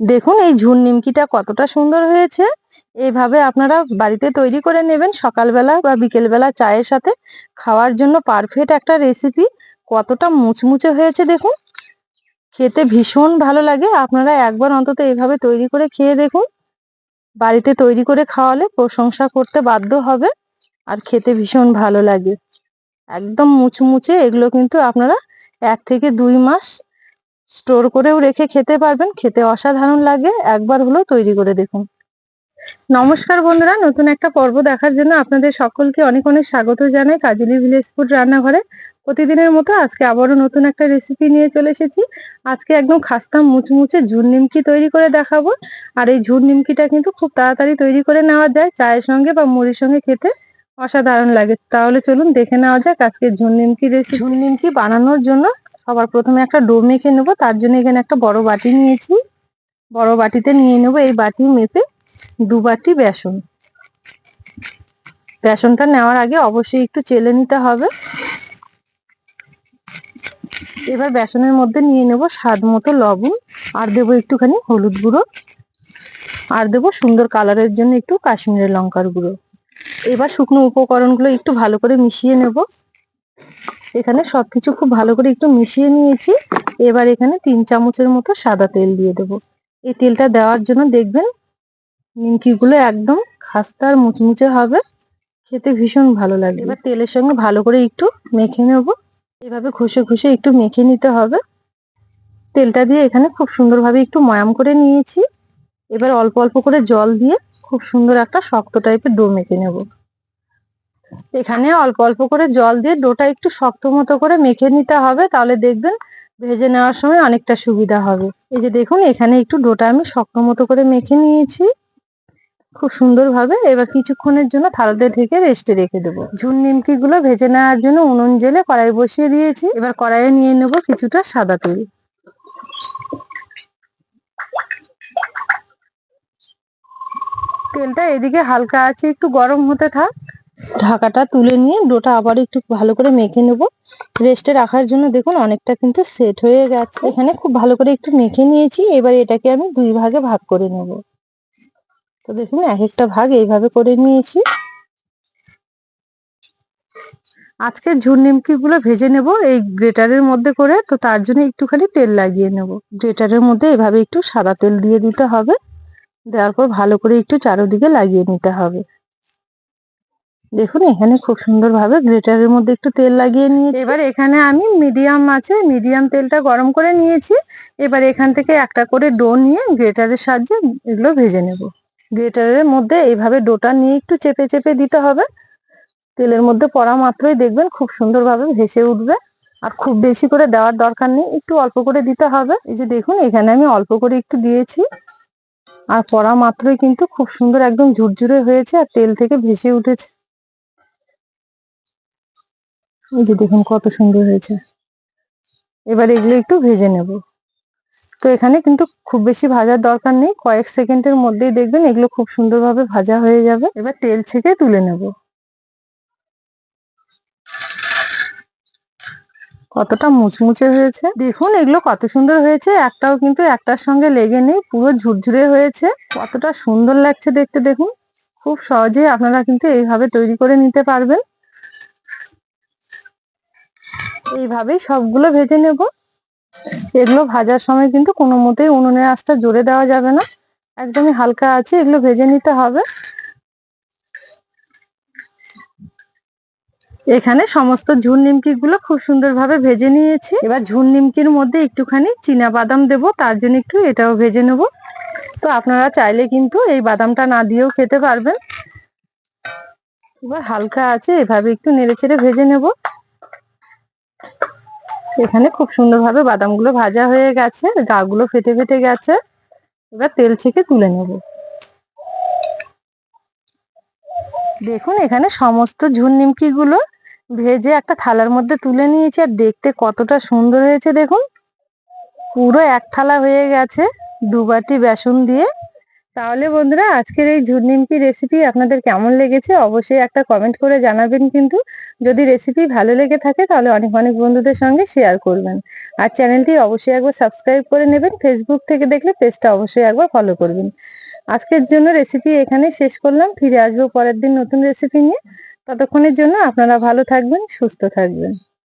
দেখুন, এই ঝুন নিমকিটা কতটা সুন্দর হয়েছে। এইভাবে আপনারা বাড়িতে তৈরি করে নেবেন সকালবেলা বা বিকেলবেলা চায়ের সাথে। খাওয়ার জন্য পারফেক্ট একটা রেসিপি কতটা মুচমুচে হয়েছে দেখুন। খেতে ভীষণ ভালো লাগে। আপনারা একবার অন্তত এইভাবে তৈরি করে খেয়ে দেখুন। বাড়িতে তৈরি করে খাওয়ালে প্রশংসা করতে বাধ্য হবে আর খেতে ভীষণ ভালো লাগে। একদম মুচমুচে এগুলো কিন্তু আপনারা এক থেকে দুই মাস স্টোর করেও রেখে খেতে পারবেন। খেতে অসাধারণ লাগে। একবার হলেও তৈরি করে দেখুন। নমস্কার বন্ধুরা, নতুন একটা পর্ব দেখার জন্য আপনাদের সকলকে অনেক অনেক স্বাগত জানাই কাজলি ভিলেজ ফুড রান্নাঘরে। প্রতিদিনের মতো আজকে আবারও নতুন একটা রেসিপি নিয়ে চলে এসেছি। আজকে একদম খাস্তা মুচমুচে ঝুন নিমকি তৈরি করে দেখাবো। আর এই ঝুন নিমকিটা কিন্তু খুব তাড়াতাড়ি তৈরি করে নেওয়া যায় চায়ের সঙ্গে বা মুড়ির সঙ্গে খেতে। অসাধারণ লাগে। তাহলে চলুন দেখে নেওয়া যাক আজকে ঝুন নিমকি রেসিপি ঝুন নিমকি বানানোর জন্য সবার প্রথমে একটা ডো মেখে নেব, তার জন্য এখানে একটা বড় বাটি নিয়েছি। বড় বাটিতে নিয়ে নেব, এই বাটি মেপে দু বাটি বেসন। বেসনটা নেওয়ার আগে অবশ্যই একটু চেলে নিতে হবে। এবার বেসনের মধ্যে নিয়ে নেব স্বাদ মতো লবণ, আর দেবো একটুখানি হলুদ গুঁড়ো, আর দেবো সুন্দর কালারের জন্য একটু কাশ্মীরের লঙ্কার গুঁড়ো। এবার শুকনো উপকরণগুলো একটু ভালো করে মিশিয়ে নেব। এখানে সবকিছু খুব ভালো করে একটু মিশিয়ে নিয়েছি। এবার এখানে তিন চামচের মতো সাদা তেল দিয়ে দেবো। এই তেলটা দেওয়ার জন্য দেখবেন নিমকিগুলো একদম খাস্তা আর মুচমুচে হবে। খেতে ভীষণ ভালো লাগে। এবার তেলের সঙ্গে ভালো করে একটু মেখে নেব। এভাবে ঘষে ঘষে একটু মেখে নিতে হবে। তেলটা দিয়ে এখানে খুব সুন্দরভাবে একটু ময়াম করে নিয়েছি। এবার অল্প অল্প করে জল দিয়ে খুব সুন্দর একটা শক্ত টাইপের ডো মেখে নেব। এখানে অল্প অল্প করে জল দিয়ে ডোটা একটু শক্ত মতো করে মেখে নিতে হবে, তাহলে দেখবেন ভেজে নেওয়ার সময় অনেকটা সুবিধা হবে। এই যে দেখুন, এখানে একটু ডোটা আমি শক্ত মতো করে মেখে নিয়েছি। খুব সুন্দরভাবে এবার কিছুক্ষণের জন্য থালাতে ঢেকে রেস্টে রেখে দেবো। ঝুন নিমকি গুলো ভেজে নেওয়ার জন্য উনুন জেলে কড়াই বসিয়ে দিয়েছি। এবার কড়াইয়ে নিয়ে নেব কিছুটা সাদা তেল। তেলটা এদিকে হালকা আছে, একটু গরম হতে থাক। ঢাকাটা তুলে নিয়ে ডোটা আবার একটু ভালো করে মেখে নেব। রেস্টে রাখার জন্য দেখুন অনেকটা কিন্তু সেট হয়ে গেছে। এখানে খুব ভালো করে একটু মেখে নিয়েছি, এবার এটাকে আমি দুই ভাগে ভাগ করে নেব। তো দেখুন, এক একটা ভাগ এইভাবে করে নিয়েছি। আজকে ঝুর নিমকি গুলো ভেজে নেব এই গ্রেটারের মধ্যে করে, তো তার জন্য একটুখানি তেল লাগিয়ে নেব। গ্রেটারের মধ্যে এভাবে একটু সাদা তেল দিয়ে দিতে হবে। দেওয়ার পর ভালো করে একটু চারোদিকে লাগিয়ে নিতে হবে। দেখুন, এখানে খুব সুন্দর ভাবে গ্রেটারের মধ্যে একটু তেল লাগিয়ে নিয়ে এবার এখানে আমি মিডিয়াম আছে, মিডিয়াম তেলটা গরম করে নিয়েছি। এবার এখান থেকে একটা করে ডো নিয়ে গ্রেটারের সাহায্যে এগুলো ভেজে নেব। গ্রেটারের মধ্যে এইভাবে ডোটা নিয়ে একটু চেপে চেপে দিতে হবে। তেলের মধ্যে পড়া মাত্রই দেখবেন খুব সুন্দরভাবে ভেসে উঠবে। আর খুব বেশি করে দেওয়ার দরকার নেই, একটু অল্প করে দিতে হবে। এই যে দেখুন, এখানে আমি অল্প করে একটু দিয়েছি। আর পড়া মাত্রই কিন্তু খুব সুন্দর একদম ঝুরঝুরে হয়েছে, আর তেল থেকে ভেসে উঠেছে। এই যে দেখুন কত সুন্দর হয়েছে। এবার এগুলো একটু ভেজে নেব। তো এখানে কিন্তু খুব বেশি ভাজার দরকার নেই, কয়েক সেকেন্ডের মধ্যেই দেখবেন এগুলো খুব সুন্দরভাবে ভাজা হয়ে যাবে। এবার তেল ছেঁকে তুলে নেব। কতটা মুচমুচে হয়েছে। দেখুন এগুলো কত সুন্দর হয়েছে, একটাও কিন্তু একটার সঙ্গে লেগে নেই, পুরো ঝুরঝুরে হয়েছে। কতটা সুন্দর লাগছে দেখতে দেখুন। খুব সহজে আপনারা কিন্তু এইভাবে তৈরি করে নিতে পারবেন। এইভাবেই সবগুলো ভেজে নেব। এগুলো ভাজার সময় কিন্তু কোনো মতেই উনুনের আঁচটা জোরে দেওয়া যাবে না। একদমই হালকা আছে, এগুলো ভেজে নিতে হবে। এখানে সমস্ত ঝুন নিমকি গুলো খুব সুন্দরভাবে ভেজে নিয়েছি। এবার ঝুন নিমকির মধ্যে একটুখানি চীনা বাদাম দেব, তার জন্য একটু এটাও ভেজে নেব। তো আপনারা চাইলে কিন্তু এই বাদামটা না দিয়েও খেতে পারবেন। এবার হালকা আছে, এভাবে একটু নেড়ে চেড়ে ভেজে নেব। এখানে খুব সুন্দরভাবে বাদামগুলো ভাজা হয়ে গেছে গা গুলো ফেটে ফেটে গেছে। এবার তেল ছেঁকে তুলে নেব। দেখুন, এখানে সমস্ত ঝুন নিমকি গুলো ভেজে একটা থালার মধ্যে তুলে নিয়েছি, আর দেখতে কতটা সুন্দর হয়েছে দেখুন। পুরো এক থালা হয়ে গেছে দু বাটি বেসন দিয়ে। তাহলে বন্ধুরা, আজকের এই ঝুট নিমকি রেসিপি আপনাদের কেমন লেগেছে অবশ্যই একটা কমেন্ট করে জানাবেন কিন্তু। যদি রেসিপি ভালো লেগে থাকে তাহলে অনেক অনেক বন্ধুদের সঙ্গে শেয়ার করবেন। আর চ্যানেলটি অবশ্যই একবার সাবস্ক্রাইব করে নেবেন ফেসবুক থেকে দেখলে পেজটা অবশ্যই একবার ফলো করবেন। আজকের জন্য রেসিপি এখানে শেষ করলাম, ফিরে আসব পরের দিন নতুন রেসিপি নিয়ে। ততক্ষণের জন্য আপনারা ভালো থাকবেন, সুস্থ থাকবেন।